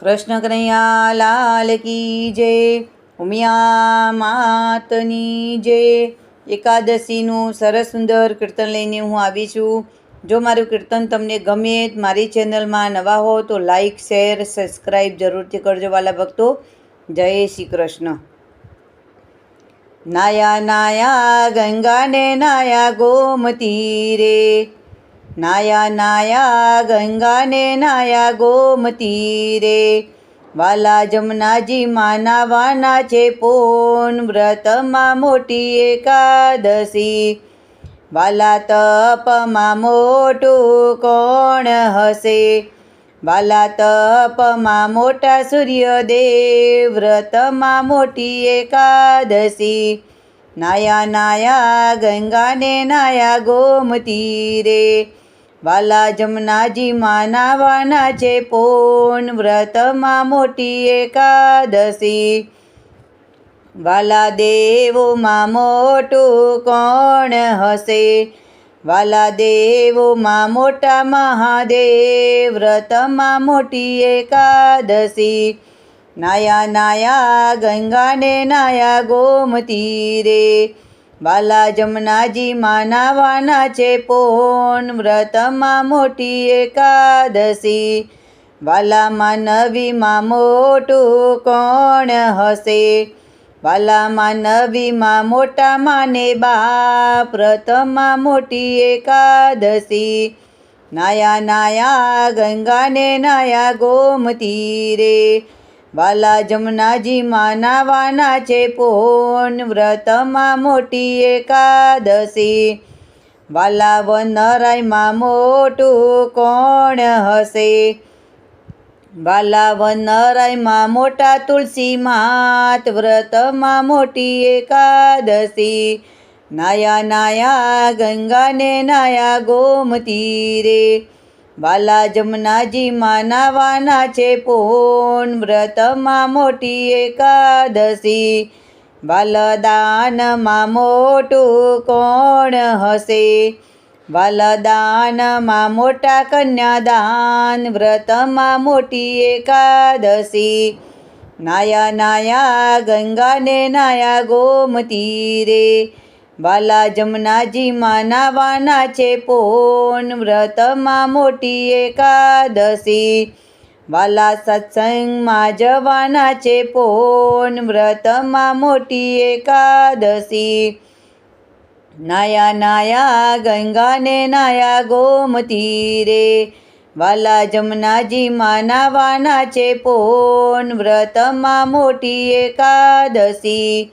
કૃષ્ણ કનૈયા લાલ કી જય, ઉમિયા માતની જય. એકાદશીનું સરસ સુંદર કીર્તન લઈને હું આવી છું. જો મારું કીર્તન તમને ગમે મારી ચેનલમાં નવા હો તો લાઈક, શેર સબસ્ક્રાઈબ જરૂરથી કરજો વાલા ભક્તો. જય શ્રી કૃષ્ણ. નાયા નાયા ગંગાને નાયા ગોમતી રે. નાયા નાયા ગંગાને નાયા ગોમતી રે. વાલા જમનાજી માના વાના છે પોન, વ્રતમાં મોટી એકાદશી. વાલા તપમાં મોટું કોણ હશે? વાલા તપમાં મોટા સૂર્યદેવ, વ્રતમાં મોટી એકાદશી. નાયા નાયા ગંગાને નાયા ગોમતી રે. વાલા જમનાજી માનાવાના છે પૂન, વ્રતમાં મોટી એકાદશી. વાલા દેવોમાં મોટું કોણ હશે? વાલા દેવોમાં મોટા મહાદેવ, વ્રતમાં મોટી એકાદશી. નાયા નાયા ગંગાને નાયા ગોમતી રે. વાલા જમનાજી માનાવાના છે પોન, વ્રતમાં મોટી એકાદશી. વાલા માનવીમાં મોટું કોણ હશે? વાલા માનવીમાં મોટા માને બાપ, વ્રતમાં મોટી એકાદશી. નાયા નાયા ગંગાને નાયા ગોમતી રે. વાલા જમનાજી માનાવાના છે પોન વ્રતમાં મોટી એકાદશી. વાલા વનરાયમાં મોટું કોણ હશે? વાલા વનરાયમાં મોટા તુલસી માત વ્રતમાં મોટી એકાદશી. નાયા નાયા ગંગાને નાયા ગોમતી રે. વાલા જમનાજી માનાવાના છે પોન, વ્રતમાં મોટી એકાદશી. વાલદાનમાં મોટું કોણ હશે? વાલદાનમાં મોટા કન્યાદાન, વ્રતમાં મોટી એકાદશી. નાયા નાયા ગંગાને નાયા ગોમતી રે. વાલા જમનાજી માનાવાના છે પોન, વ્રતમાં મોટી એકાદશી. વાલા સત્સંગમાં જવાના છે પોન, વ્રતમાં મોટી એકાદશી. નાયા નાયા ગંગાને નાયા ગોમતી રે. વાલા જમનાજી માનાવાના છે પોન, વ્રતમાં મોટી એકાદશી.